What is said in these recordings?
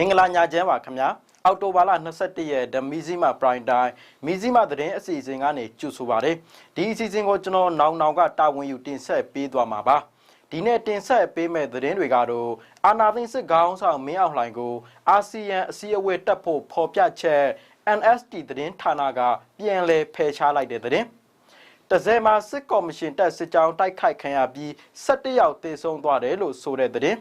မင်္ဂလာညချမ်းပါခင်ဗျာအောက်တိုဘာလ22ရက်ဓမီဇီမာပရိုင်တိုင်းမီဇီမာသတင်းအစီအစဉ်ကနေကြိုဆိုပါရစေဒီအစီအစဉ်ကိုကျွန်တော်နောင်နောင်ကတာဝန်ယူတင်ဆက်ပေးသွားမှာပါဒီနေ့တင်ဆက်ပေးမဲ့သတင်းတွေကတော့အာနာသိန်းစစ်ကောင်းဆောင်မင်းအောင်လှိုင်ကိုအာဆီယံအစည်းအဝေးတက်ဖို့ဖော်ပြချက် NST သတင်းဌာနကပြန်လည်ဖယ်ရှားလိုက်တဲ့သတင်းတဇယ်မှာစစ်ကော်မရှင်တက်စစ်ကြောင်းတိုက်ခိုက်ခံရပြီး17ယောက်သေဆုံးသွားတယ်လို့ဆိုတဲ့သတင်း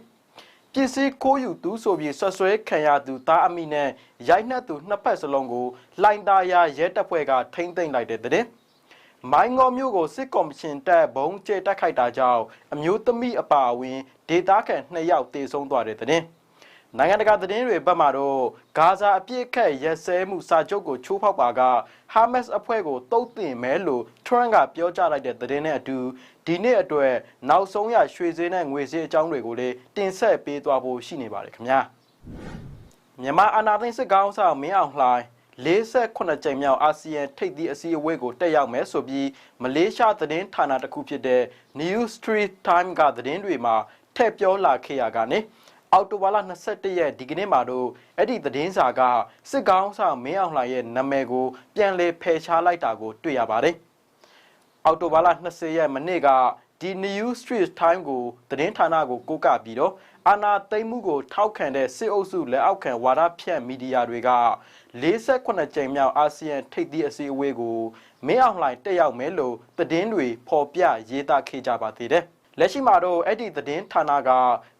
ပစ္စည်းခိုးယူသူဆိုပြီးဆွဆွဲခံရသူသားအမိနဲ့ရိုက်နှက်သူနှစ်ဖက်စလုံးကိုလိုင်တာယာရဲတပ်ဖွဲ့ကထိမ့်သိမ့်လိုက်တဲ့သတင်းမိုင်းငေါမျိုးကိုစစ်ကော်မရှင်တက်ဘုံကျဲတက်ခိုက်တာကြောင့်အမျိုးသမီးအပါအဝင်ဒေသခံ2ယောက်သေဆုံးသွားတဲ့သတင်း နိုင်ငံတကာသတင်းတွေဘက်မှတော့ဂါဇာအပြစ်ခတ်ရက်စဲမှုစာချုပ်ကိုချိုးဖောက်ပါကဟာမတ်စ်အဖွဲ့ကိုတုတ်တင်မဲလို့ထရန့်ကပြောကြားလိုက်တဲ့သတင်းနဲ့အတူဒီနေ့အတွက်နောက်ဆုံးရရွှေစည်းနဲ့ငွေစည်းအကြောင်းတွေကိုလည်းတင်ဆက်ပေးသွားဖို့ရှိနေပါတယ်ခင်ဗျာမြန်မာအာဏာသိမ်းစစ်ကောင်းဆောင်မင်းအောင်လှိုင်48ကြိမ်မြောက်အာဆီယံထိပ်သီးအစည်းအဝေးကိုတက်ရောက်မယ်ဆိုပြီးမလေးရှားသတင်းဌာနတစ်ခုဖြစ်တဲ့ New Street Time ကသတင်းတွေမှာထည့်ပြောလာခဲ့ရကနေ အောက်တိုဘာလ22ရက်ဒီကနေ့မှာတော့အဲ့ဒီသတင်းစာကစစ်ကောင်းဆောင်မင်းအောင်လှိုင်ရဲ့နာမည်ကို ပြန်လည်ဖယ်ရှားလိုက်တာကို တွေ့ရပါတယ်။အောက်တိုဘာလ20ရက်မနေ့ကဒီ New Street Time ကိုသတင်းဌာနကိုကိုးကားပြီးတော့အာနာသိမ့်မှုကိုထောက်ခံတဲ့စစ်အုပ်စုလက်အောက်ခံဝါဒဖြန့်မီဒီယာတွေက48ကြိမ်မြောက်အာဆီယံထိပ်သီးအစည်းအဝေးကိုမင်းအောင်လှိုင်တက်ရောက်မယ်လို့သတင်းတွေဖော်ပြရေးသားခဲ့ကြပါသေးတယ်။ လက်ရှိမှာတော့အဲ့ဒီသတင်းဌာနက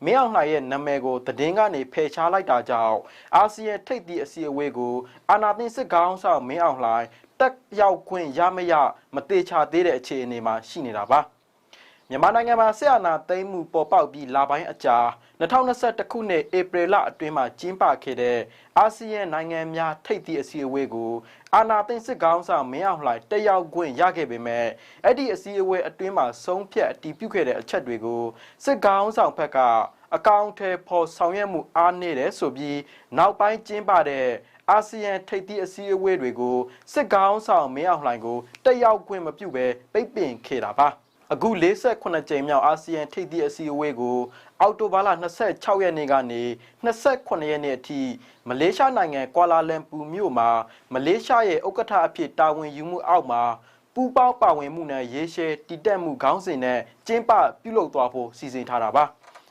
မင်းအောင်လှိုင်ရဲ့နာမည်ကိုသတင်းကနေဖယ်ရှားလိုက်တာကြောင့်အာဆီယံထိပ်သီးအစည်းအဝေးကိုအာနာသိန်းစစ်ကောင်းဆောင်မင်းအောင်လှိုင်တက်ရောက်ခွင့်ရမရမသေးချာသေးတဲ့အခြေအနေမှာရှိနေတာပါ။မြန်မာနိုင်ငံမှာဆက်အာဏာသိမ်းမှုပေါ်ပေါက်ပြီးလပိုင်းအကြာ 2021ခုနှစ်ဧပြီလအတွင်းမှာကျင်းပခဲ့တဲ့အာဆီယံနိုင်ငံများထိပ်သီးအစည်းအဝေးကိုအာဏာသိမ်းစစ်ကောင်းဆောင်မင်းအောင်လှိုင်တက်ရောက်ခွင့်ရခဲ့ပေမဲ့အဲ့ဒီအစည်းအဝေးအတွင်းမှာဆုံးဖြတ်အတည်ပြုခဲ့တဲ့အချက်တွေကိုစစ်ကောင်းဆောင်ဘက်ကအကောင့်ထဲပေါ်ဆောင်ရွက်မှုအားနည်းတယ်ဆိုပြီးနောက်ပိုင်းကျင်းပတဲ့အာဆီယံထိပ်သီးအစည်းအဝေးတွေကိုစစ်ကောင်းဆောင်မင်းအောင်လှိုင်ကိုတက်ရောက်ခွင့်မပြုဘဲပိတ်ပင်ခဲ့တာပါ အခု48ကြိမ်မြောက်အာဆီယံထိပ်သီးအစည်းအဝေးကိုအောက်တိုဘာလ26ရက်နေ့ကနေ28ရက်နေ့အထိမလေးရှားနိုင်ငံကွာလာလမ်ပူမြို့မှာမလေးရှားရဲ့ဥက္ကဋ္ဌအဖြစ်တာဝန်ယူမှုအောက်မှာပူပေါင်းပါဝင်မှုနဲ့ရေရှည်တည်တက်မှုခေါင်းစဉ်နဲ့ကျင်းပပြုလုပ်သွားဖို့စီစဉ်ထားတာပါ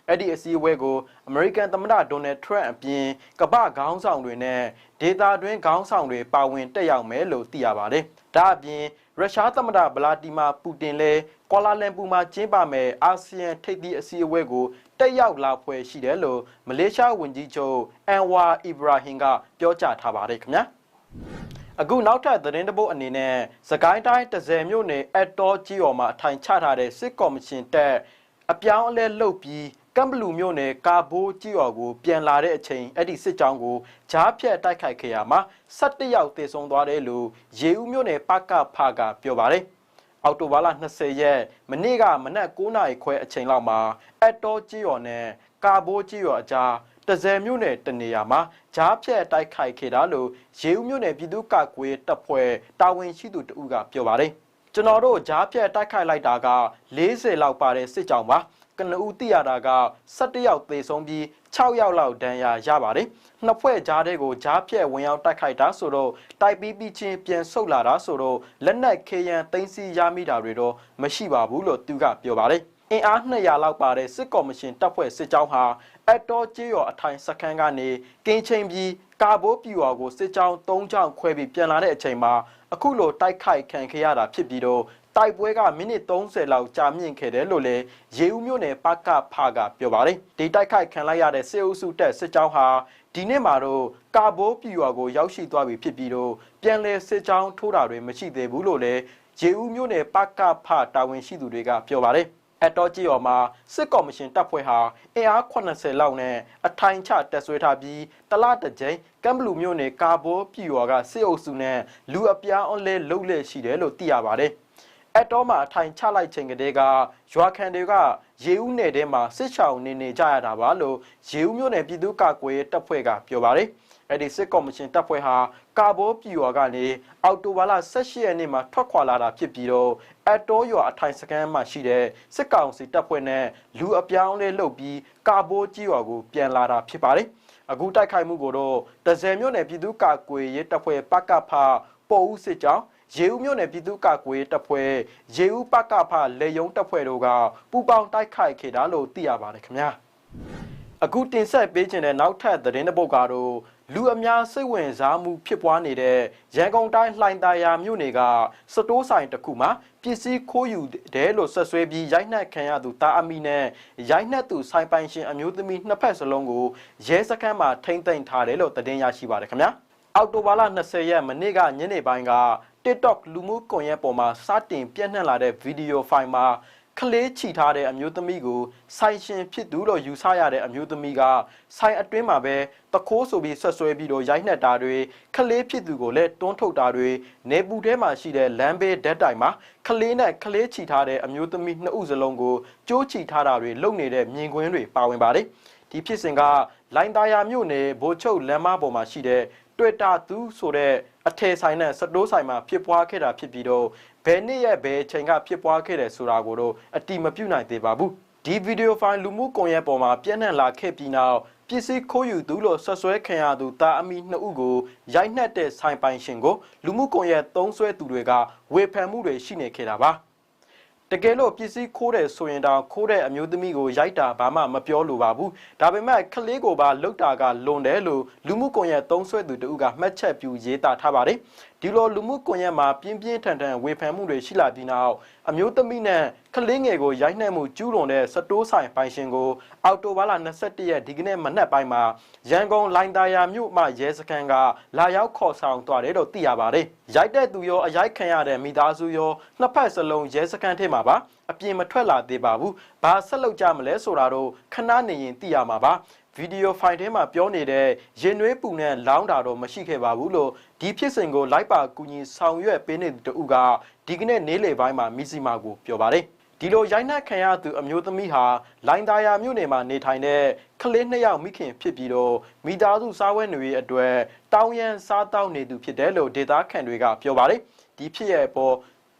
အဲ့ဒီအစည်းအဝေးကိုအမေရိကန်သမ္မတဒေါ်နယ်ထရန့်အပြင်ကမ္ဘာခေါင်းဆောင်တွေနဲ့ဒေတာတွင်းခေါင်းဆောင်တွေပါဝင်တက်ရောက်မယ်လို့သိရပါတယ်။ဒါအပြင်ရုရှားသမ္မတဗလာတီမာပူတင်လည်းကွာလာလမ်ပူမှာကျင်းပမယ်အာဆီယံထိပ်သီးအစည်းအဝေးကိုတက်ရောက်လာဖွယ်ရှိတယ်လို့မလေးရှားဝန်ကြီးချုပ်အန်ဝါအီဘရာဟင်ကပြောကြားထားပါတယ်ခင်ဗျာအခုနောက်ထပ်သတင်းတပုတ်အနေနဲ့စကိုင်းတိုင်းတဇယ်မြို့နယ်အတော်ကြီးော်မှာအထိုင်ချထားတဲ့စစ်ကော်မရှင်တက်အပြောင်းအလဲလုပ်ပြီး ကမ်ဘလူမြို့နယ်ကာဘိုးကြီးော်ကိုပြန်လာတဲ့အချိန်အဲ့ဒီစစ်ကြောင်းကိုဂျားဖြတ်တိုက်ခိုက်ခဲ့ရမှာ17ယောက်သေဆုံးသွားတယ်လို့ရေဦးမြို့နယ်ပကဖကပြောပါတယ်အောက်တိုဘာလ20ရက်မနေ့ကမနက်9နာရီခွဲအချိန်လောက်မှာအတော်ကြီးော်နဲ့ကာဘိုးကြီးော်အကြားတဇယ်မြို့နယ်တနေရာမှာဂျားဖြတ်တိုက်ခိုက်ခဲ့တာလို့ရေဦးမြို့နယ်ပြည်သူ့ကာကွယ်တပ်ဖွဲ့တာဝန်ရှိသူတဦးကပြောပါတယ်ကျွန်တော်တို့ဂျားဖြတ်တိုက်ခိုက်လိုက်တာက40လောက်ပါတဲ့စစ်ကြောင်းပါ ကနဦးသိရတာက17ယောက်သေဆုံးပြီး6ယောက်လောက်ဒဏ်ရာရပါတယ်။နှစ်ဖွဲ့ကြားတဲ့ကိုကြားဖြက်ဝင်ရောက်တိုက်ခိုက်တာဆိုတော့တိုက်ပြီးပြီးချင်းပြန်ဆုတ်လာတာဆိုတော့လက်နက်ခေရန်သိမ်းဆီးရမိတာတွေတော့မရှိပါဘူးလို့သူကပြောပါတယ်။အင်အား200လောက်ပါတဲ့စစ်ကော်မရှင်တပ်ဖွဲ့စစ်ကြောင်းဟာအတော်ကျေးရော်အထိုင်စခန်းကနေကင်းချင်းပြီးကာဘိုးပြူော်ကိုစစ်ကြောင်း၃ကြောင်းခွဲပြီးပြန်လာတဲ့အချိန်မှာအခုလိုတိုက်ခိုက်ခံခဲ့ရတာဖြစ်ပြီးတော့ တိုက်ပွဲကမိနစ်30လောက်ကြာမြင့်ခဲ့တယ်လို့လည်းရေဦးမြို့နယ်ပကဖကပြောပါတယ်ဒီတိုက်ခိုက်ခံလိုက်ရတဲ့စစ်အုပ်စုတပ်စစ်ကြောင်းဟာဒီနေ့မှာတော့ကာဘိုးပြည်ရွာကိုရောက်ရှိသွားပြီဖြစ်ပြီးတော့ပြန်လည်စစ်ကြောင်းထိုးတာတွေမရှိသေးဘူးလို့လည်းရေဦးမြို့နယ်ပကဖတာဝန်ရှိသူတွေကပြောပါတယ်အတော်ကြီးရော်မှာစစ်ကော်မရှင်တပ်ဖွဲ့ဟာအင်အား80လောက်နဲ့အထိုင်ချတက်ဆွဲထားပြီးတလတကြိမ်ကမ်ဘလူမျိုးနယ်ကာဘိုးပြည်ရွာကစစ်အုပ်စုနဲ့လူအပြားအလဲလှုပ်လက်ရှိတယ်လို့သိရပါတယ်။ အတော်မှာထိုင်ချလိုက်ချိန်ကလေးကရွာခံတွေကရေဦးနယ်ထဲမှာစစ်ချောင်းနေနေကြရတာပါလို့ရေဦးမြို့နယ်ပြည်သူ့ကာကွယ်တပ်ဖွဲ့ကပြောပါတယ်အဲ့ဒီစစ်ကော်မရှင်တပ်ဖွဲ့ဟာကာဘိုးပြည်ော်ကနေအောက်တိုဘာလ18ရက်နေ့မှာထွက်ခွာလာတာဖြစ်ပြီးတော့အတောရွာအထိုင်စခန်းမှာရှိတဲ့စစ်ကောင်စီတပ်ဖွဲ့နဲ့လူအပြောင်းလဲလုပ်ပြီးကာဘိုးကြီးရွာကိုပြန်လာတာဖြစ်ပါတယ်အခုတိုက်ခိုက်မှုကိုတော့တဇယ်မြို့နယ်ပြည်သူ့ကာကွယ်ရေးတပ်ဖွဲ့ပကဖပေါ်ဦးစစ်ကြောင်း ရေဦးမြို့နယ်ပြည်သူ့ကာကွယ်ရေးတပ်ဖွဲ့ရေဦးပကဖလေယုံတပ်ဖွဲ့တို့ကပူးပေါင်းတိုက်ခိုက်ခဲ့တာလို့သိရပါတယ်ခင်ဗျာအခုတင်ဆက်ပေးခြင်းတဲ့နောက်ထပ်သတင်းတစ်ပုဒ်ကတော့လူအများစိတ်ဝင်စားမှုဖြစ်ပွားနေတဲ့ရန်ကုန်တိုင်းလှိုင်သာယာမြို့နယ်ကစတိုးဆိုင်တစ်ခုမှာပစ္စည်းခိုးယူတယ်လို့ဆက်ဆွဲပြီးရိုက်နှက်ခံရသူတာအမီနဲ့ရိုက်နှက်သူဆိုင်ပိုင်ရှင်အမျိုးသမီးနှစ်ဖက်စလုံးကိုရဲစခန်းမှာထိမ့်သိမ်းထားတယ်လို့သတင်းရရှိပါတယ်ခင်ဗျာအောက်တိုဘာလ20ရက်မနေ့ကညနေပိုင်းက TikTok လူမှုကွန်ရက်ပေါ်မှာစတင်ပြန့်နှံ့လာတဲ့ဗီဒီယိုဖိုင်မှာကလေးချီထားတဲ့အမျိုးသမီးကိုဆိုင်ရှင်ဖြစ်သူလို့ယူဆရတဲ့အမျိုးသမီးကဆိုင်အတွင်းမှာပဲတခိုးဆိုပြီးဆွတ်ဆွဲပြီးတော့ရိုက်နှက်တာတွေကလေးဖြစ်သူကိုလည်းတွန်းထုတ်တာတွေနေပူထဲမှာရှိတဲ့လမ်းဘေးဓာတ်တိုင်မှာကလေးနဲ့ကလေးချီထားတဲ့အမျိုးသမီးနှစ်ဦးစလုံးကိုကြိုးချီထားတာတွေလုပ်နေတဲ့မြင်ကွင်းတွေပါဝင်ပါတယ်ဒီဖြစ်စဉ်ကလိုင်တာယာမြို့နယ်ဘိုချုပ်လမ်းမပေါ်မှာရှိတဲ့တွေ့တာသူဆိုတဲ့ အထည်ဆိုင်နဲ့စတိုးဆိုင်မှာဖြစ်ပွားခဲ့တာဖြစ်ပြီးတော့ဘယ်နှစ်ရက်ဘယ်ချိန်ကဖြစ်ပွားခဲ့တယ်ဆိုတာကိုတော့အတိမပြုနိုင်သေးပါဘူးဒီဗီဒီယိုဖိုင်လူမှုကွန်ရက်ပေါ်မှာပြန့်နှံ့လာခဲ့ပြီးနောက်ပစ္စည်းခိုးယူသူလို့ဆွဆွဲခံရသူတာအမီနှစ်ဦးကိုရိုက်နှက်တဲ့ဆိုင်ပိုင်ရှင်ကိုလူမှုကွန်ရက်သုံးဆွဲသူတွေကဝေဖန်မှုတွေရှိနေခဲ့တာပါ တကယ်လို့ပစ္စည်းခိုးတယ်ဆိုရင်တော့ခိုးတဲ့အမျိုးသမီးကိုရိုက်တာဘာမှမပြောလိုပါဘူးဒါပေမဲ့ကလေးကိုပါလုတ်တာကလွန်တယ်လို့လူမှုကွန်ရက်သုံးဆွဲသူတဦးကမှတ်ချက်ပြုရေးသားထားပါတယ် ဒီလိုလူမှုကွန်ရက်မှာပြင်းပြင်းထန်ထန်ဝေဖန်မှုတွေရှိလာပြီးနောက်အမျိုးသမီးနဲ့ကလေးငယ်ကိုရိုက်နှက်မှုကျူးလွန်တဲ့စတိုးဆိုင်ပိုင်ရှင်ကိုအောက်တိုဘာလ22ရက်ဒီကနေ့မနက်ပိုင်းမှာရန်ကုန်လိုင်တာယာမြို့မှရဲစခန်းကလာရောက်ခေါ်ဆောင်သွားတယ်လို့သိရပါတယ်။ရိုက်တဲ့သူရောအရိုက်ခံရတဲ့မိသားစုရောနှစ်ဖက်စလုံးရဲစခန်းထဲမှာပါအပြင်မထွက်လာသေးပါဘူး။ဘာဆက်လုပ်ကြမလဲဆိုတာတော့ခဏနေရင်သိရမှာပါ ဗီဒီယိုဖိုင်ထဲမှာပြောနေတဲ့ရင်နွေးပူနဲ့လောင်းတာတော့မရှိခဲ့ပါဘူးလို့ဒီဖြစ်စဉ်ကိုလိုက်ပါကူညီဆောင်ရွက်ပေးနေသူကဒီကနေ့နေ့လယ်ပိုင်းမှာမီစီမာကိုပြောပါတယ်ဒီလိုရိုက်နှက်ခံရသူအမျိုးသမီးဟာလိုင်သာယာမြို့နယ်မှာနေထိုင်တဲ့ကလေးနှစ်ယောက်မိခင်ဖြစ်ပြီးတော့မိသားစုစားဝတ်နေရေးအတွက်တောင်းရန်စားတောက်နေသူဖြစ်တယ်လို့ဒေတာခန်တွေကပြောပါတယ်ဒီဖြစ်ရဲ့ပေါ်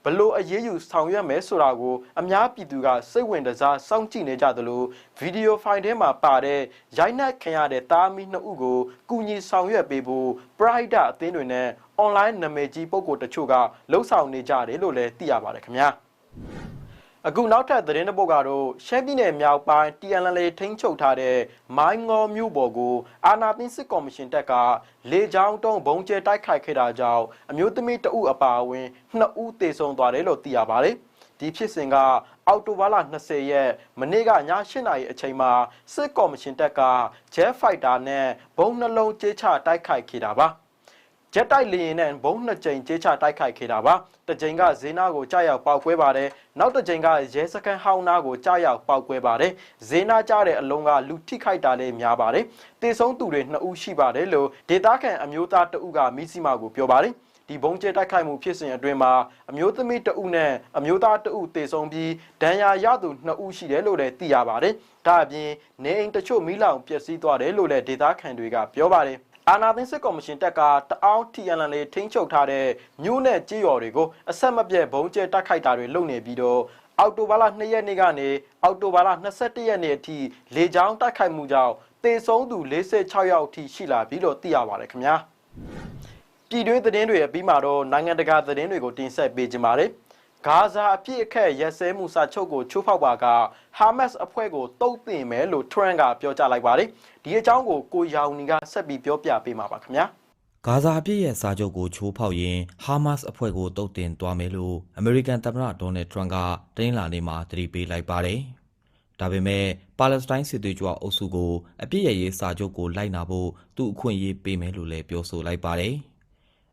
ဘလို့အရေးယူဆောင်ရွက်မယ်ဆိုတာကိုအများပြည်သူကစိတ်ဝင်စားစောင့်ကြည့်နေကြသလိုဗီဒီယိုဖိုင်ထဲမှာပါတဲ့ရိုက်နှက်ခံရတဲ့တားမီနှစ်ဦးကိုကူညီဆောင်ရွက်ပေးဖို့ Pride အသင်းတွေနဲ့ online နာမည်ကြီးပုဂ္ဂိုလ်တချို့ကလှုံ့ဆော်နေကြတယ်လို့လည်းသိရပါတယ်ခင်ဗျာ အခုနောက်ထပ်သတင်းတစ်ပုဒ်ကတော့ရှမ်းပြည်နယ်မြောက်ပိုင်း TNL ထိန်းချုပ်ထားတဲ့မိုင်းငေါမြို့ပေါ်ကိုအာနာသိန်းစစ်ကော်မရှင်တပ်ကလေကြောင်းတုံးဘုံကျဲတိုက်ခိုက်ခဲ့တာကြောင့်အမျိုးသမီးတဦးအပါအဝင်နှစ်ဦးသေဆုံးသွားတယ်လို့သိရပါတယ်။ဒီဖြစ်စဉ်ကအောက်တိုဘာလ20ရက်မနေ့ကည8နာရီအချိန်မှာစစ်ကော်မရှင်တပ်က Jet Fighter နဲ့ဘုံနှလုံးကျဲချတိုက်ခိုက်ခဲ့တာပါ။ ဂျက်တိုက်လေယာဉ်နဲ့ဘုံနှစ်ကြိမ်ကျေးချတိုက်ခိုက်ခဲ့တာပါတစ်ကြိမ်ကဇေနာကိုကြားရောက်ပောက်ကွဲပါတယ်နောက်တစ်ကြိမ်ကရဲစခန်းဟောင်းနာကိုကြားရောက်ပောက်ကွဲပါတယ်ဇေနာကြားတဲ့အလုံးကလူထိခိုက်တာလည်းများပါတယ်တေဆုံးသူတွေနှစ်ဦးရှိပါတယ်လို့ဒေတာခန်အမျိုးသားတဦးကမိစီမာကိုပြောပါတယ်ဒီဘုံကျဲတိုက်ခိုက်မှုဖြစ်စဉ်အတွင်းမှာအမျိုးသမီးတဦးနဲ့အမျိုးသားတဦးတေဆုံးပြီးဒဏ်ရာရသူ2ဦးရှိတယ်လို့လည်းသိရပါတယ်။ဒါအပြင်နေအိမ်တချို့မိလောင်ပျက်စီးသွားတယ်လို့လည်းဒေသခံတွေကပြောပါတယ် အာနာသိန်းစစ်ကော်မရှင်တပ်ကတအောင်း TNL လေးထိန်းချုပ်ထားတဲ့မြို့နယ်ကြေးရွာတွေကိုအဆက်မပြတ်ဘုံကျဲတိုက်ခိုက်တာတွေလုပ်နေပြီးတော့အောက်တိုဘာလ2ရက်နေ့ကနေအောက်တိုဘာလ22ရက်နေ့အထိလေကြောင်းတိုက်ခိုက်မှုကြောင့်တေဆုံးသူ46ယောက်အထိရှိလာပြီလို့သိရပါတယ်ခင်ဗျာပြည်တွင်းသတင်းတွေအပြီးမှာတော့နိုင်ငံတကာသတင်းတွေကိုတင်ဆက်ပေးကြပါမယ် ဂါဇာအပြစ်အခက်ရက်စဲမှုစာချုပ်ကိုချိုးဖောက်ပါကဟာမတ်စ်အဖွဲ့ကိုတုံ့တင်မယ်လို့ထရန့်ကပြောကြားလိုက်ပါတယ်ဒီအကြောင်းကိုကိုရောင်နီကဆက်ပြီးပြောပြပေးမှာပါခင်ဗျာဂါဇာအပြစ်ရဲ့စာချုပ်ကိုချိုးဖောက်ရင်ဟာမတ်စ်အဖွဲ့ကိုတုံ့တင်သွားမယ်လို့အမေရိကန်သမ္မတဒေါ်နယ်ထရန့်ကတင်းလာနေမှာတတိပေးလိုက်ပါတယ်ဒါပေမဲ့ပါလက်စတိုင်းစစ်သွေးကြွအုပ်စုကိုအပြစ်ရရေးစာချုပ်ကိုလိုက်နာဖို့သူ့အခွင့်အရေးပေးမယ်လို့လည်းပြောဆိုလိုက်ပါတယ်။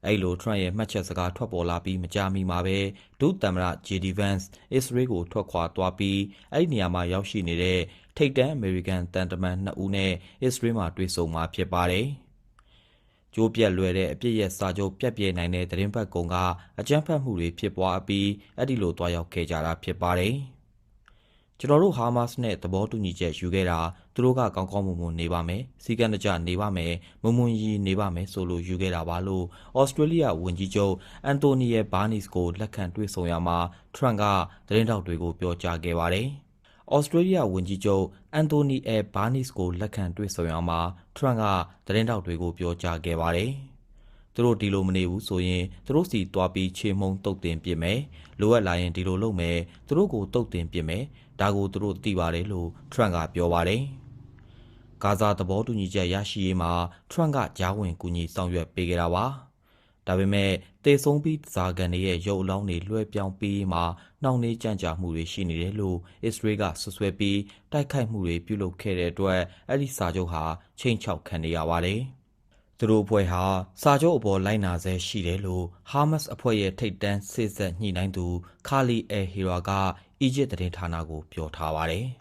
အဲ့လိုထရန့်ရဲ့မှတ်ချက်စကားထွက်ပေါ်လာပြီးမကြာမီမှာပဲဒုသမ္မတ JD Vance အစ္စရေးကိုထွက်ခွာသွားပြီးအဲ့ဒီနေရာမှာရောက်ရှိနေတဲ့ထိပ်တန်းအမေရိကန်တန်တမန်2ဦးနဲ့အစ္စရေးမှာတွေ့ဆုံမှာဖြစ်ပါတယ်။ကျိုးပြက်လွယ်တဲ့အပြစ်ရဲ့စာချုပ်ပြက်ပြဲနိုင်တဲ့သတင်းပတ်ကုံကအကြမ်းဖက်မှုတွေဖြစ်ပွားပြီးအဲ့ဒီလိုတွားရောက်ခဲ့ကြတာဖြစ်ပါတယ်။ကျွန်တော်တို့ဟာမတ်စ်နဲ့သဘောတူညီချက်ယူခဲ့တာ သူတို့ကကောင်းကောင်းမွန်မွန်နေပါမယ်စီကံတကြနေပါမယ်မွန်မွန်ရီနေပါမယ်ဆိုလို့ယူခဲ့တာပါလို့ဩစတြေးလျဝန်ကြီးချုပ်အန်တိုနီယဘာနီစ်ကိုလက်ခံတွေ့ဆုံရမှာထရန့်ကသတင်းတောက်တွေကိုပြောကြားခဲ့ပါတယ်ဩစတြေးလျဝန်ကြီးချုပ်အန်တိုနီအဲဘာနီစ်ကိုလက်ခံတွေ့ဆုံရမှာထရန့်ကသတင်းတောက်တွေကိုပြောကြားခဲ့ပါတယ်သူတို့ဒီလိုမနေဘူးဆိုရင်သူတို့စီတွားပြီးချေမှုန်းတုတ်တင်ပြစ်မယ်လိုအပ်လာရင်ဒီလိုလုပ်မယ်သူတို့ကိုတုတ်တင်ပြစ်မယ်ဒါကိုသူတို့သိပါတယ်လို့ထရန့်ကပြောပါတယ် ဂါဇာသဘောတူညီချက်ရရှိရေးမှာထရန့်ကကြားဝင်ကူညီဆောင်ရွက်ပေးခဲ့တာပါဒါပေမဲ့တေဆုံးပြီးဇာကန်တွေရဲ့ရုပ်အလောင်းတွေလွှဲပြောင်းပြီးမှနှောင့်နှေးကြန့်ကြာမှုတွေရှိနေတယ်လို့အစ္စရေးကဆွဆွဲပြီးတိုက်ခိုက်မှုတွေပြုလုပ်ခဲ့တဲ့အတွက်အဲ့ဒီစာချုပ်ဟာချိန်ချောက်ခံနေရပါတယ်။သူတို့အဖွဲ့ဟာစာချုပ်အပေါ်လိုက်နာဆဲရှိတယ်လို့ဟာမတ်စ်အဖွဲ့ရဲ့ထိပ်တန်းစစ်ဆက်ညှိနှိုင်းသူခါလီအဲဟီရာကအီဂျစ်သတင်းဌာနကိုပြောထားပါတယ်။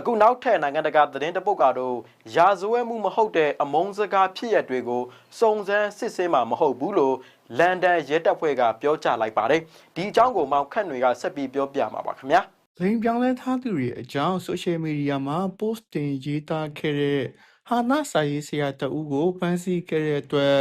အခုနောက်ထပ်နိုင်ငံတကာသတင်းတပုတ်ကတော့ရာဇဝဲမှုမဟုတ်တဲ့အမုန်းစကားဖြစ်ရက်တွေကိုစုံစမ်းစစ်ဆေးမှာမဟုတ်ဘူးလို့လန်ဒန်ရဲတပ်ဖွဲ့ကပြောကြားလိုက်ပါတယ်ဒီအကြောင်းကိုမောင်ခန့်တွေကဆက်ပြီးပြောပြမှာပါခင်ဗျာလိန်ပြောင်းလဲထားသူတွေအကြောင်း social media မှာ post တင်ရေးသားခဲ့တဲ့ဟာနာစာရေးဆရာတဦးကိုဖမ်းဆီးခဲ့တဲ့အတွက်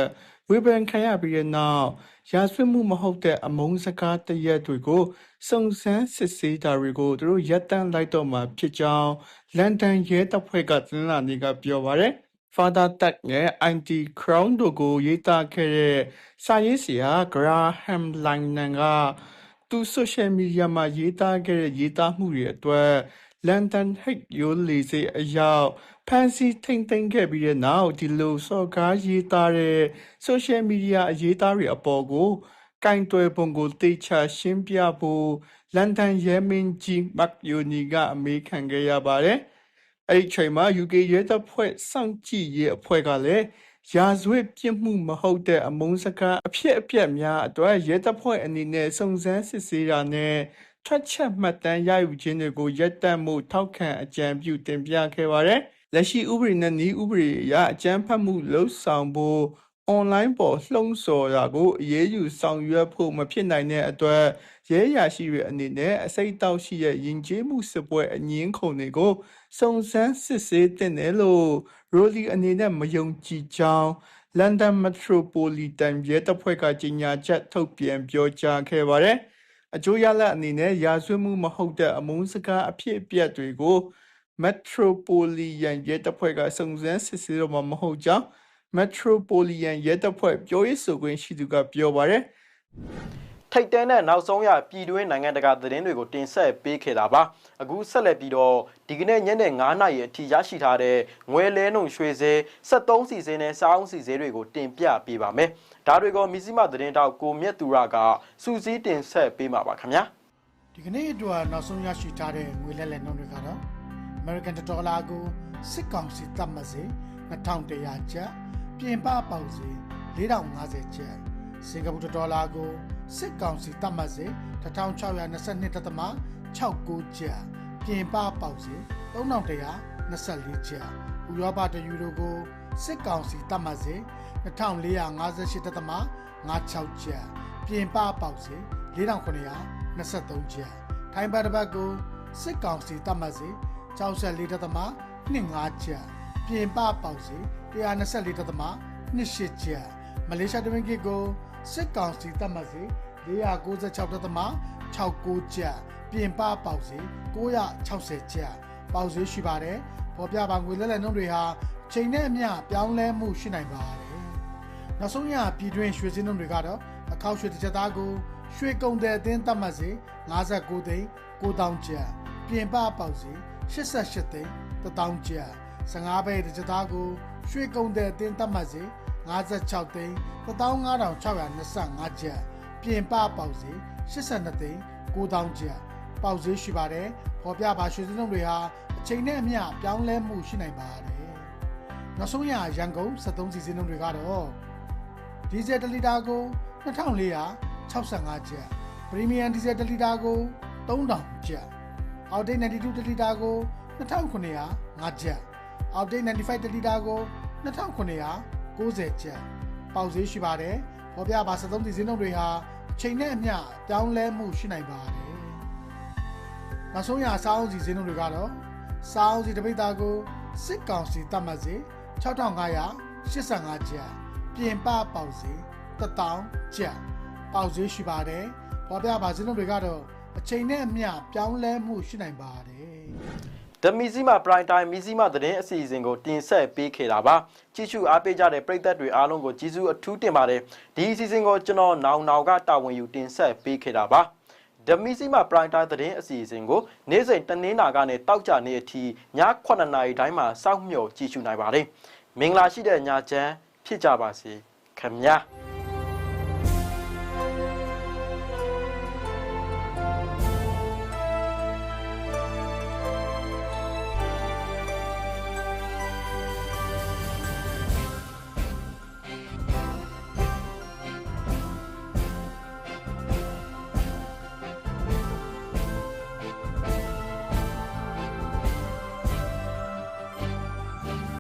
ဝေဖန်ခံရပြီးတဲ့နောက် ရာဇဝတ်မှုမဟုတ်တဲ့အမုန်းစကားတရက်တွေကိုစုံစမ်းစစ်ဆေးတာတွေကိုသူတို့ရပ်တန့်လိုက်တော့မှာဖြစ်ကြောင်းလန်ဒန်ရဲတပ်ဖွဲ့ကသတင်းလာနေကပြောပါတယ်။ Father Tag နဲ့ Anti Crown တို့ကိုရေးသားခဲ့တဲ့စာရေးဆရာ Graham Linehan ကသူ social media မှာရေးသားခဲ့တဲ့ရေးသားမှုတွေအတွက်လန်ဒန်ဟိတ်ရိုးလေစိတ်အရောက် ဖန်စီထိမ့်သိမ့်ခဲ့ပြီးတဲ့နောက်ဒီလိုစော်ကားရေးသားတဲ့ social media အရေးသားတွေအပေါ်ကိုကင်တွယ်ပုံကိုတေချာရှင်းပြဖို့လန်ဒန်ရဲမင်းကြီးမတ်ယိုနီကအမေးခံခဲ့ရပါတယ်။အဲ့ဒီချိန်မှာ UK ရဲတပ်ဖွဲ့စောင့်ကြည့်ရေးအဖွဲ့ကလည်းရာဇဝတ်ပြစ်မှုမဟုတ်တဲ့အမုန်းစကားအဖြစ်အပျက်များအတွက်ရဲတပ်ဖွဲ့အနေနဲ့စုံစမ်းစစ်ဆေးတာနဲ့ထွက်ချက်မှတ်တမ်းရယူခြင်းတွေကိုရပ်တန့်မှုထောက်ခံအကြံပြုတင်ပြခဲ့ပါတယ်။ လက်ရှိဥပဒေနဲ့ဤဥပဒေအရအကြမ်းဖက်မှုလှုပ်ဆောင်ဖို့ online ပေါ်လှုံ့ဆော်တာကိုအရေးယူဆောင်ရွက်ဖို့မဖြစ်နိုင်တဲ့အတွက်ရဲရရှိတွေအနေနဲ့အစိတ်တောက်ရှိတဲ့ယဉ်ကျေးမှုစစ်ပွဲအငင်းခုန်တွေကိုစုံစမ်းစစ်ဆေးတင်တယ်လို့ရိုလီအနေနဲ့မယုံကြည်ကြောင်းလန်ဒန်မက်ထရိုပိုလီတန်ရဲတပ်ဖွဲ့ကကြေညာချက်ထုတ်ပြန်ပြောကြားခဲ့ပါတယ်။အကျိုးရလဒ်အနေနဲ့ရာဇဝတ်မှုမဟုတ်တဲ့အမုန်းစကားအဖြစ်အပျက်တွေကို Metropolitan ရဲတပ်ဖွဲ့ကစုံစမ်းစစ်ဆေးတော့မှာမဟုတ်ကြောင်း Metropolitan ရဲတပ်ဖွဲ့ပြောရေးဆိုခွင့်ရှိသူကပြောပါတယ်ထိတ်တဲနဲ့နောက်ဆုံးရပြည်တွင်းနိုင်ငံတကာသတင်းတွေကိုတင်ဆက်ပေးခဲ့တာပါအခုဆက်လက်ပြီးတော့ဒီကနေ့ညနေ9:00နာရီအထိရရှိထားတဲ့ငွေလဲနှုန်းရွှေစဲ73စီစင်းနဲ့စောင်းစီစဲတွေကိုတင်ပြပေးပါမယ်ဒါတွေကိုမီစီမသတင်းတောက်ကိုမြတ်သူရကစူးစီးတင်ဆက်ပေးမှာပါခင်ဗျာဒီကနေ့အတွက်နောက်ဆုံးရရှိထားတဲ့ငွေလဲလှယ်နှုန်းတွေကတော့ American Dollar ကိုစစ်ကောင်စီတတ်မှတ်စေ2100ကျပ်ပြင်ပပေါက်စေ4050ကျပ်စင်ကာပူဒေါ်လာကိုစစ်ကောင်စီတတ်မှတ်စေ1622.69ကျပ်ပြင်ပပေါက်စေ3124ကျပ်ဥရောပတယူရိုကိုစစ်ကောင်စီတတ်မှတ်စေ2458.56ကျပ်ပြင်ပပေါက်စေ4923ကျပ်ထိုင်းဘတ်တစ်ဘတ်ကိုစစ်ကောင်စီတတ်မှတ်စေ 64.25ကျပ်ပြင်ပပေါက်စေ124.28ကျပ်မလေးရှားတဝင်းကစ်ကိုစစ်ကောင်စီတတ်မှတ်စေ496.69ကျပ်ပြင်ပပေါက်စေ960ကျပ်ပေါက်စေရှိပါတယ်ပေါ်ပြပါငွေလဲလှယ်နှုန်းတွေဟာချိန်နဲ့အမျှပြောင်းလဲမှုရှိနိုင်ပါတယ်နောက်ဆုံးရပြည်တွင်းရွှေစင်းနှုန်းတွေကတော့အခောက်ရွှေတစ်ချက်သားကိုရွှေကုံတဲ့အသင်းတတ်မှတ်စေ59သိန်း9000ကျပ်ပြင်ပပေါက်စေ 88သိန်း1000ကျပ်15ဘဲတစ်ချက်သားကိုရွှေကုံတဲ့အသင်းတတ်မှတ်စေ56သိန်း15625ကျပ်ပြင်ပပေါက်စေ82သိန်း9000ကျပ်ပေါက်ဈေးရှိပါတယ်ပေါ်ပြပါရွှေစင်းတွေဟာအချိန်နဲ့အမျှပြောင်းလဲမှုရှိနိုင်ပါတယ်နောက်ဆုံးရရန်ကုန်73စီစင်းတွေကတော့ဒီဇယ်1လီတာကို2465ကျပ်ပရီမီယံဒီဇယ်1လီတာကို3000ကျပ် အောက်တိတ်92တလီတာကို2905ကျပ်အောက်တိတ်95တလီတာကို2990ကျပ်ပေါက်ဈေးရှိပါတယ်ပေါ်ပြပါ73ဒီဇင်းတို့တွေဟာချိန်နဲ့အမျှပြောင်းလဲမှုရှိနိုင်ပါတယ်နောက်ဆုံးရစောင်းစီဈေးနှုန်းတွေကတော့စောင်းစီတစ်ပိတ်သားကိုစစ်ကောင်စီတတ်မှတ်စေ6585ကျပ်ပြင်ပပေါက်စီ1000ကျပ်ပေါက်ဈေးရှိပါတယ်ပေါ်ပြပါဈေးနှုန်းတွေကတော့ အချိန်နဲ့အမျှပြောင်းလဲမှုရှိနိုင်ပါတယ်ဓမီစီမာပရိုင်တိုင်းမီစီမာသတင်းအစီအစဉ်ကိုတင်ဆက်ပေးခဲ့တာပါကြည့်ရှုအားပေးကြတဲ့ပရိသတ်တွေအားလုံးကိုကျေးဇူးအထူးတင်ပါတယ်ဒီအစီအစဉ်ကိုကျွန်တော်နောင်နောင်ကတာဝန်ယူတင်ဆက်ပေးခဲ့တာပါဓမီစီမာပရိုင်တိုင်းသတင်းအစီအစဉ်ကိုနေ့စဉ်တနင်္လာကနေတောက်ကြနေ့အထိည9:00နာရီတိုင်းမှာစောင့်မျှော်ကြည့်ရှုနိုင်ပါတယ်မင်္ဂလာရှိတဲ့ညချမ်းဖြစ်ကြပါစေခင်ဗျာ